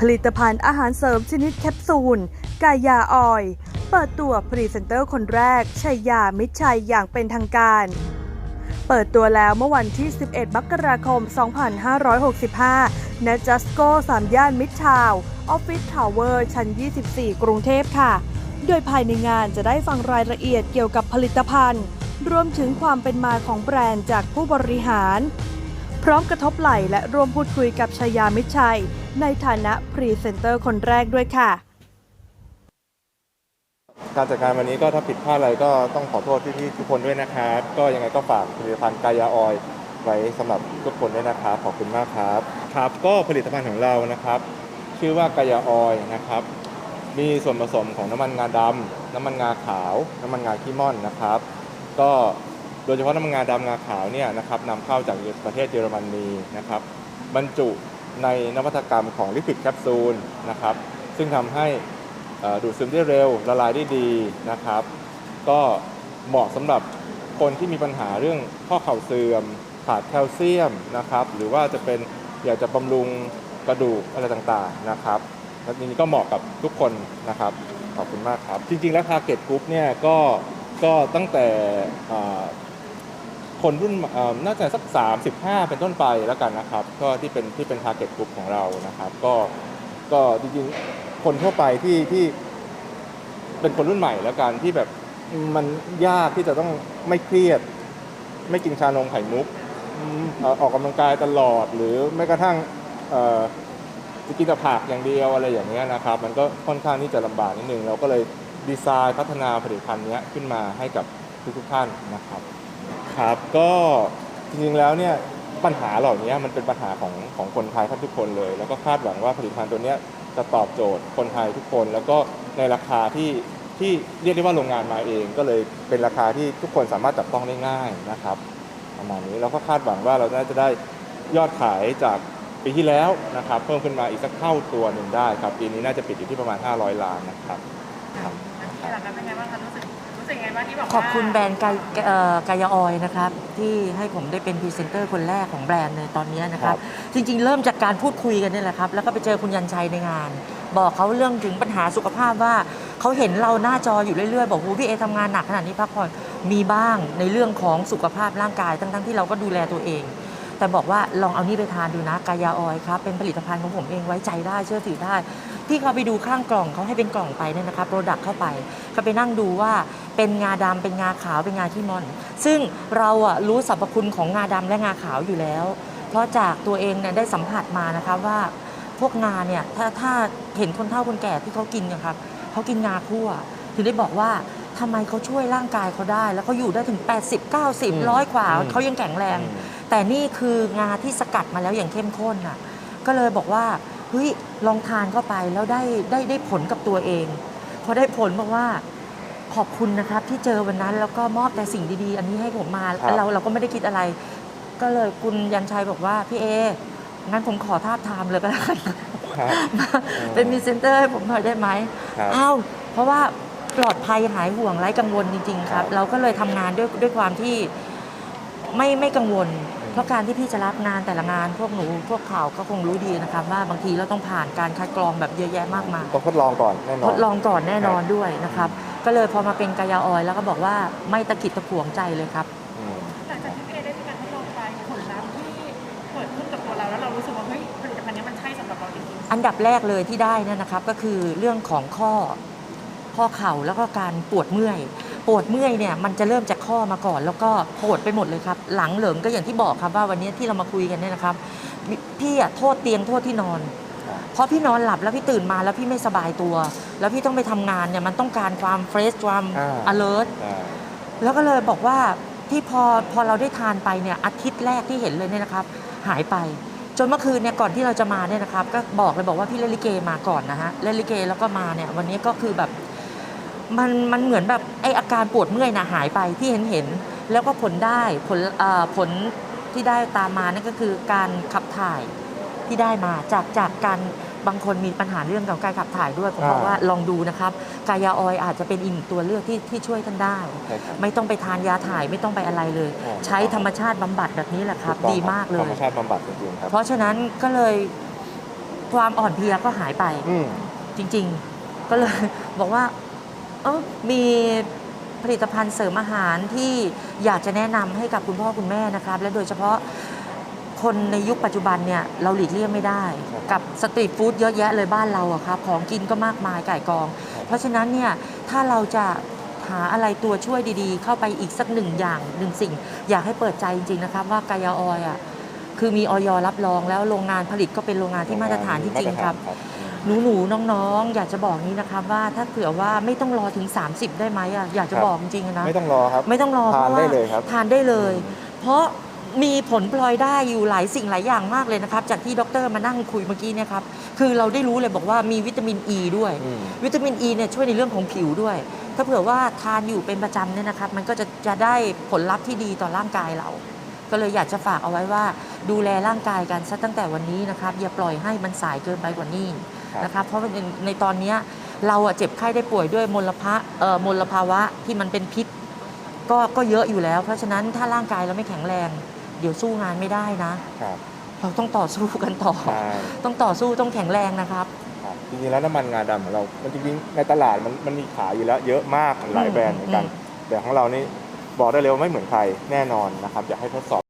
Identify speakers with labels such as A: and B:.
A: ผลิตภัณฑ์อาหารเสริมชนิดแคปซูล กายาออย เปิดตัวพรีเซนเตอร์คนแรกชัยยามิชัยอย่างเป็นทางการ เปิดตัวแล้วเมื่อวันที่ 11 มกราคม 2565 ณ จัสโก้สามย่านมิตรทาวออฟฟิศทาวเวอร์ชั้น 24 กรุงเทพค่ะ โดยภายในงานจะได้ฟังรายละเอียดเกี่ยวกับผลิตภัณฑ์ รวมถึงความเป็นมาของแบรนด์จากผู้บริหาร พร้อมกระทบไหล่และร่วมพูดคุยกับชายามิตรชัย ในฐานะพรีเซนเตอร์คนแรกด้วยค่ะ
B: การจัดการวันนี้ก็ถ้าผิดพลาดอะไรก็ต้องขอโทษพี่ๆทุกคนด้วยนะครับ ก็ยังไงก็ฝากผลิตภัณฑ์กายาออยล์ไว้สำหรับทุกคนด้วยนะครับขอบคุณมากครับครับก็ผลิตภัณฑ์ของเรานะครับ ชื่อว่ากายาออยล์นะครับ มีส่วนผสมของน้ำมันงาดำน้ำมันงาขาว น้ำมันงาขี้ม่อนนะครับ ก็โดยเฉพาะน้ำมันงาดำงาขาวเนี่ยนะครับนำเข้าจากประเทศเยอรมนีนะครับบรรจุในนวัตกรรมของลิปิดแคปซูลนะครับซึ่งทำให้ดูดซึมได้เร็วละลายได้ดีนะครับ ก็เหมาะสำหรับคนที่มีปัญหาเรื่องข้อเข่าเสื่อมขาดแคลเซียมนะครับ หรือว่าจะเป็นอยากจะบำรุงกระดูกอะไรต่างๆนะครับและนี้ก็เหมาะกับทุกคนนะครับ ขอบคุณมากครับ จริงๆ แล้ว Target Group เนี่ยก็ก็ตั้งแต่ คนรุ่นน่าจะสัก 35 เป็นต้นไปแล้วกันนะครับ ก็ที่เป็นที่เป็น Target Group ของเรานะครับ ก็ก็จริงๆคนทั่วไปที่ที่เป็นคนรุ่นใหม่แล้วกันที่แบบมันยากที่จะต้องไม่เครียด ไม่กินชานมไข่มุกออ่อออกกำลังกายตลอด หรือแม้กระทั่งจะกินแต่ผักอย่างเดียวอะไรอย่างเงี้ยนะครับ มันก็ค่อนข้างที่จะลำบากนิดนึงเราก็เลยดีไซน์พัฒนาผลิตภัณฑ์นี้ขึ้นมาให้กับทุกๆท่านนะครับ ครับ ก็จริงๆแล้วเนี่ยปัญหาเหล่านี้มันเป็นปัญหาของของคนไทยท่านทุกคนเลย แล้วก็คาดหวังว่าผลิตภัณฑ์ตัวเนี้ยจะตอบโจทย์คนไทยทุกคน แล้วก็ในราคาที่ที่เรียกได้ว่าโรงงานมาเอง ก็เลยเป็นราคาที่ทุกคนสามารถจับต้องได้ง่ายนะครับประมาณนี้เราก็คาดหวังว่าเราน่าจะได้ยอดขายจากปีที่แล้วนะครับเพิ่มขึ้นมาอีกสักเท่าตัวหนึ่งได้ครับปีนี้น่าจะปิดอยู่ที่ประมาณ 500 ล้านนะครับครับ
C: หลังกันเป็นไงบ้างคะรู้สึกรู้ สึกยังไงบ้างที่บอกว่า
D: ขอบคุณแบรนด์กายเอ่อกายาออยนะครับ ที่ให้ผมได้เป็นพรีเซนเตอร์คนแรกของแบรนด์ในตอนนี้นะครับ จริง ๆ เริ่มจากการพูดคุยกันนี่แหละครับ แล้วก็ไปเจอคุณยันชัยในงาน บอกเขาเรื่องถึงปัญหาสุขภาพว่าเขาเห็นเราหน้าจออยู่เรื่อยๆ บอกโหพี่เอทำงานหนักขนาดนี้พักผ่อนมีบ้างในเรื่องของสุขภาพร่างกายทั้งๆที่เราก็ดูแลตัวเอง แต่บอกว่าลองเอานี่ไปทานดูนะกายาออยครับเป็นผลิตภัณฑ์ของผมเองไว้ใจได้เชื่อถือได้พี่เขาไปดูข้างกล่องเขาให้เป็นกล่องไปเนี่ยนะครับโปรดักเข้าไปก็ไปนั่งดูว่า เป็นงาดำเป็นงาขาวเป็นงาที่มอน ซึ่งเราอะรู้สรรพคุณของงาดำและงาขาวอยู่แล้ว เพราะจากตัวเองเนี่ยได้สัมผัสมานะคะว่าพวกงาเนี่ยถ้าถ้าเห็นคนเฒ่าคนแก่ที่เขากินเนะครับเขากินงาคั่วถึงได้บอกว่าทำไมเขาช่วยร่างกายเขาได้ แล้วเขาอยู่ได้ถึง 80 90ร้อยกว่า
B: อืม
D: เขายังแข็งแรง แต่นี่คืองาที่สกัดมาแล้วอย่างเข้มข้นน่ะก็เลยบอกว่าเฮ้ยลองทานเข้าไปแล้วได้ได้ได้ผลกับตัวเองพอได้ผลบอกว่า ขอบคุณนะครับที่เจอวันนั้นแล้วก็มอบแต่สิ่งดีๆ อันนี้ให้ผมมา
B: ครับ
D: เราเราก็ไม่ได้คิดอะไร ก็เลยคุณยันชัยบอกว่าพี่เองั้นผมขอทาบทามเลยก็แล้วกัน
B: ครับ
D: เป็นมีเซนเตอร์ให้ผมหน่อยได้ไหม
B: ครับ
D: อ้าว เพราะว่าปลอดภัยหายห่วงไร้กังวลจริง ๆครับ
B: ครับ
D: เราก็เลยทำงานด้วยด้วยความที่ไม่ไม่กังวล เพราะการที่พี่จะรับงานแต่ละงาน พวกหนูพวกข่าวก็คงรู้ดีนะครับ ว่าบางทีเราต้องผ่านการคัดกรองแบบเยอะแยะมากมาย
B: ต้องทดลองก่อนแน่นอน
D: ทดลองก่อนแน่นอนด้วยนะครับ ก็เลยพอมาเป็นกายาออยล์แล้วก็บอกว่าไม่ตะกิดตะขวงใจเลยครับ
B: อืม
C: หลังจากที่พี่เอได้มีการทดลองไปผลลัพธ์ที่เกิดขึ้นกับตัวเราแล้วเรารู้สึกว่าเฮ้ยผลิตภัณฑ์นี้มันใช่สำหรับเราจริง
D: อันดับแรกเลยที่ได้เนยนะครับก็คือเรื่องของข้อข้อเข่าแล้วก็การปวดเมื่อย ปวดเมื่อยเนี่ยมันจะเริ่มจากข้อมาก่อน แล้วก็ปวดไปหมดเลยครับ หลังเหลิงก็อย่างที่บอกครับว่าวันนี้ที่เรามาคุยกันเนี่ยนะครับมิพี่อะโทษเตียงโทษที่นอน
B: ครับ
D: เพราะพี่นอนหลับแล้วพี่ตื่นมาแล้วพี่ไม่สบายตัว แล้วพี่ต้องไปทำงานเนี่ยมันต้องการความเฟรชความ
B: อ่า
D: alert
B: อ่า
D: แล้วก็เลยบอกว่าที่พอพอเราได้ทานไปเนี่ยอาทิตย์แรกที่เห็นเลยเนี่ยนะครับ หายไปจนเมื่อคืนเนี่ยก่อนที่เราจะมาเนี่ยนะครับ ก็บอกเลยบอกว่าพี่เล่นลิเกมาก่อนนะฮะเล่นลิเกแล้วก็มาเนี่ย วันนี้ก็คือแบบ มันมันเหมือนแบบไออาการปวดเมื่อยนะหายไปที่เห็นเห็น แล้วก็ผลได้ผลเอ่อผลที่ได้ตามมานั่นก็คือการขับถ่าย ที่ได้มาจากจากการบางคนมีปัญหาเรื่องของการขับถ่ายด้วยผมบอก
B: อ่า
D: ว่าลองดูนะครับกายาออยอาจจะเป็นอีกหนึ่งตัวเลือกที่ที่ช่วยท่านได้
B: ใช่ครับ
D: ไม่ต้องไปทานยาถ่ายไม่ต้องไปอะไรเลย
B: อ๋อ
D: ใช้ธรรมชาติบำบัดแบบนี้แหละครับ
B: ถูกต้อง
D: ดีมากเล
B: ธร
D: ย
B: รมชาติบำบัดจริงๆครับ
D: เพราะฉะนั้นก็เลยความอ่อนเพลียก็หายไป
B: อืม
D: จริง ๆ ก็เลยบอกว่าเออมีผลิตภัณฑ์เสริมอาหารที่อยากจะแนะนำให้กับคุณพ่อคุณแม่นะครับ และโดยเฉพาะ คนในยุคปัจจุบันเนี่ยเราหลีกเลี่ยงไม่ได้
B: ครับ
D: กับสตรีทฟู้ดเยอะแยะเลยบ้านเราอะครับของกินก็มากมายไก่ายกอง
B: ครับ
D: เพราะฉะนั้นเนี่ยถ้าเราจะหาอะไรตัวช่วยดีๆ เข้าไปอีกสักหนึ่งอย่างหนึ่งสิ่ง อยากให้เปิดใจจริงๆนะครับว่ากายาออยอะคือมีออยรับรองแล้วโรงงานผลิตก็เป็นโรงงานที่มาตรฐานที่จริงครับ
B: มาตฐานอืม
D: หนูหนูๆน้องๆ อยากจะบอกนี้นะครับว่าถ้าเผื่อว่าไม่ต้องรอถึง 30 ได้ไหมอะอยากจะ
B: ครับ
D: บอกจริงๆนะ
B: ไม่ต้องรอครับ
D: ไม่ต้องรอ
B: ทาน
D: พระว่
B: ได้เลยครับ
D: ทานได้เลย
B: อืม
D: เพราะ มีผลพลอยได้อยู่หลายสิ่งหลายอย่างมากเลยนะครับ จากที่ดรมานั่งคุยเมื่อกี้เนี่ยครับคือเราได้รู้เลยบอกว่ามีวิตามินอ e ีด้วย
B: อืม
D: วิตามินอ e ีเนี่ยช่วยในเรื่องของผิวด้วย ถ้าเผื่อว่าทานอยู่เป็นประจำเนี่ยนะครับ มันก็จะจะได้ผลลัพธ์ที่ดีต่อร่างกายเรา ก็เลยอยากจะฝากเอาไว้ว่า ดูแลร่างกายกันซะตั้งแต่วันนี้นะครับ อย่าปล่อยให้มันสายเกินไปกว่านี้
B: ครับ
D: นะครับ เพราะว่าในในตอนเนี้ยเราอะเจ็บไข้ได้ป่วยด้วยมลภะเอ่อมลภาวะที่มันเป็นพิษ ก็ก็เยอะอยู่แล้ว เพราะฉะนั้นถ้าร่างกายเราไม่แข็งแรง เดี๋ยวสู้งานไม่ได้นะ
B: ครับ
D: เราต้องต่อสู้กันต่อ
B: ใช่
D: ต้องต่อสู้ต้องแข็งแรงนะครับ
B: ครับจริงๆแล้วน้ำมันงาดำของเรา มันจริงๆในตลาดมันมันมีขายอยู่แล้ว เยอะมากหลายแบรนด์เหมือนกัน
D: อืม
B: แต่ของเรานี่บอกได้เลยว่าไม่เหมือนใครแน่นอนนะครับอยากให้ทดสอบ